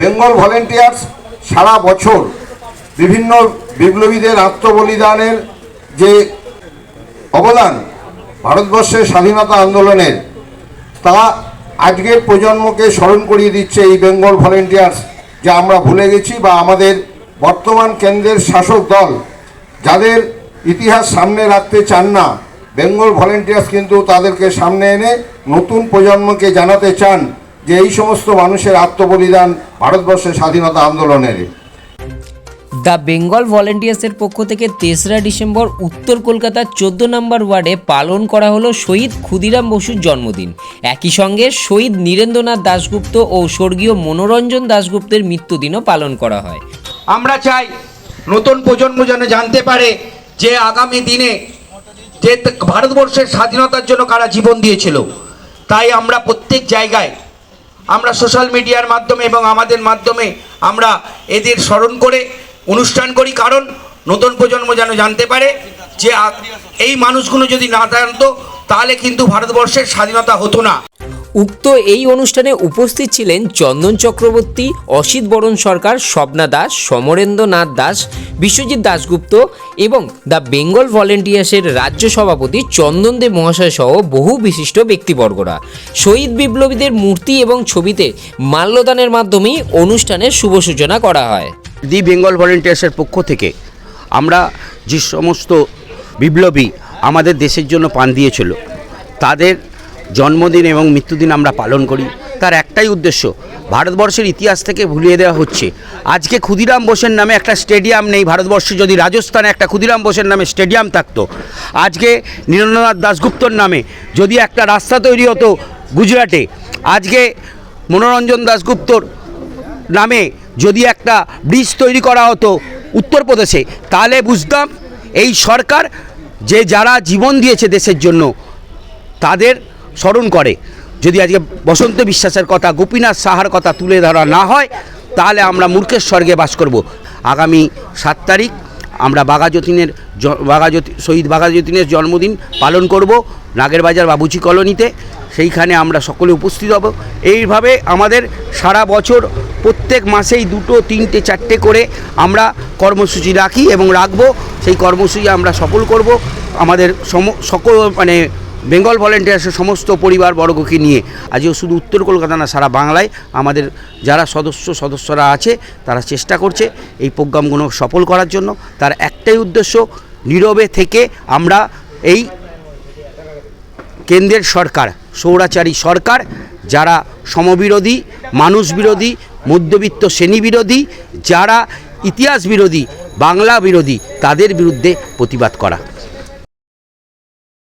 Bengal volunteers সারা বছর বিভিন্ন বিপ্লবীদের আত্মবলিদানের যে অবদান ভারতবর্ষের স্বাধীনতা আন্দোলনের, তা আজকের প্রজন্মকে স্মরণ করিয়ে দিচ্ছে এই বেঙ্গল ভলেন্টিয়ার্স, যা আমরা ভুলে গেছি বা আমাদের বর্তমান কেন্দ্রের শাসক দল, যাদের ইতিহাস সামনে রাখতে চান না। বেঙ্গল ভলেন্টিয়ার্স কিন্তু তাদেরকে সামনে এনে নতুন প্রজন্মকে জানাতে চান। যে এই সমস্ত মানুষের আত্মবলিদান ভারতবর্ষের স্বাধীনতা আন্দোলনের। দ্য বেঙ্গল ভলেন্টিয়ার্সের পক্ষ থেকে তেসরা ডিসেম্বর উত্তর কলকাতার চোদ্দ নম্বর ওয়ার্ডে পালন করা হলো শহীদ ক্ষুদিরাম বসুর জন্মদিন। একই সঙ্গে শহীদ নীরেন্দ্রনাথ দাশগুপ্ত ও স্বর্গীয় মনোরঞ্জন দাশগুপ্তের মৃত্যুদিনও পালন করা হয়। আমরা চাই নতুন প্রজন্ম যেন জানতে পারে যে আগামী দিনে যে ভারতবর্ষের স্বাধীনতার জন্য কারা জীবন দিয়েছিল। তাই আমরা প্রত্যেক জায়গায় আমরা সোশ্যাল মিডিয়ার মাধ্যমে এবং আমাদের মাধ্যমে আমরা এদের স্মরণ করে অনুষ্ঠান করি। কারণ নতুন প্রজন্ম যেন জানতে পারে যে এই মানুষগুলো যদি না জানতো, তাহলে কিন্তু ভারতবর্ষের স্বাধীনতা হতো না। উক্ত এই অনুষ্ঠানে উপস্থিত ছিলেন চন্দন চক্রবর্তী, অসিত বরণ সরকার, স্বপ্না দাস, সমরেন্দ্রনাথ দাস, বিশ্বজিৎ দাশগুপ্ত এবং দ্য বেঙ্গল ভলেন্টিয়ার্সের রাজ্য সভাপতি চন্দন দেব মহাশয় সহ বহু বিশিষ্ট ব্যক্তিবর্গরা। শহীদ বিপ্লবীদের মূর্তি এবং ছবিতে মাল্যদানের মাধ্যমেই অনুষ্ঠানের শুভ সূচনা করা হয়। দি বেঙ্গল ভলেন্টিয়ার্সের পক্ষ থেকে আমরা যে সমস্ত বিপ্লবী আমাদের দেশের জন্য পান দিয়েছিল, তাদের জন্মদিন এবং মৃত্যুদিন আমরা পালন করি। তার একটাই উদ্দেশ্য, ভারতবর্ষের ইতিহাস থেকে ভুলিয়ে দেওয়া হচ্ছে। আজকে ক্ষুদিরাম বোসের নামে একটা স্টেডিয়াম নেই, ভারতবর্ষে যদি রাজস্থানে একটা ক্ষুদিরাম বোসের নামে স্টেডিয়াম থাকতো। আজকে নীরেন্দ্রনাথ দাশগুপ্তর নামে যদি একটা রাস্তা তৈরি হতো গুজরাটে, আজকে মনোরঞ্জন দাশগুপ্তর নামে যদি একটা ব্রিজ তৈরি করা হতো উত্তরপ্রদেশে, তাহলে বুঝতাম এই সরকার যে যারা জীবন দিয়েছে দেশের জন্য, তাদের স্মরণ করে। যদি আজকে বসন্ত বিশ্বাসের কথা, গোপীনাথ সাহার কথা তুলে ধরা না হয়, তাহলে আমরা মূর্খের স্বর্গে বাস করব। আগামী সাত তারিখ আমরা বাঘাযতীনের বাঘাযতী, শহীদ বাঘাযতীনের জন্মদিন পালন করব নাগেরবাজার বাবুচি কলোনিতে। সেইখানে আমরা সকলে উপস্থিত হব। এইভাবে আমাদের সারা বছর প্রত্যেক মাসেই দুটো, তিনটে, চারটে করে আমরা কর্মসূচি রাখি এবং রাখব। সেই কর্মসূচি আমরা সফল করব। আমাদের সম, সকল মানে বেঙ্গল ভলেন্টিয়ার্সের সমস্ত পরিবার বর্গকে নিয়ে, আজও শুধু উত্তর কলকাতা না, সারা বাংলায় আমাদের যারা সদস্য, সদস্যরা আছে, তারা চেষ্টা করছে এই প্রোগ্রামগুলো সফল করার জন্য। তার একটাই উদ্দেশ্য, নীরবে থেকে আমরা এই কেন্দ্রের সরকার সৌরাচারী সরকার, যারা সমবিরোধী মানুষ বিরোধী মধ্যবিত্ত শ্রেণি বিরোধী যারা ইতিহাস বিরোধী বাংলা বিরোধী তাদের বিরুদ্ধে প্রতিবাদ করা।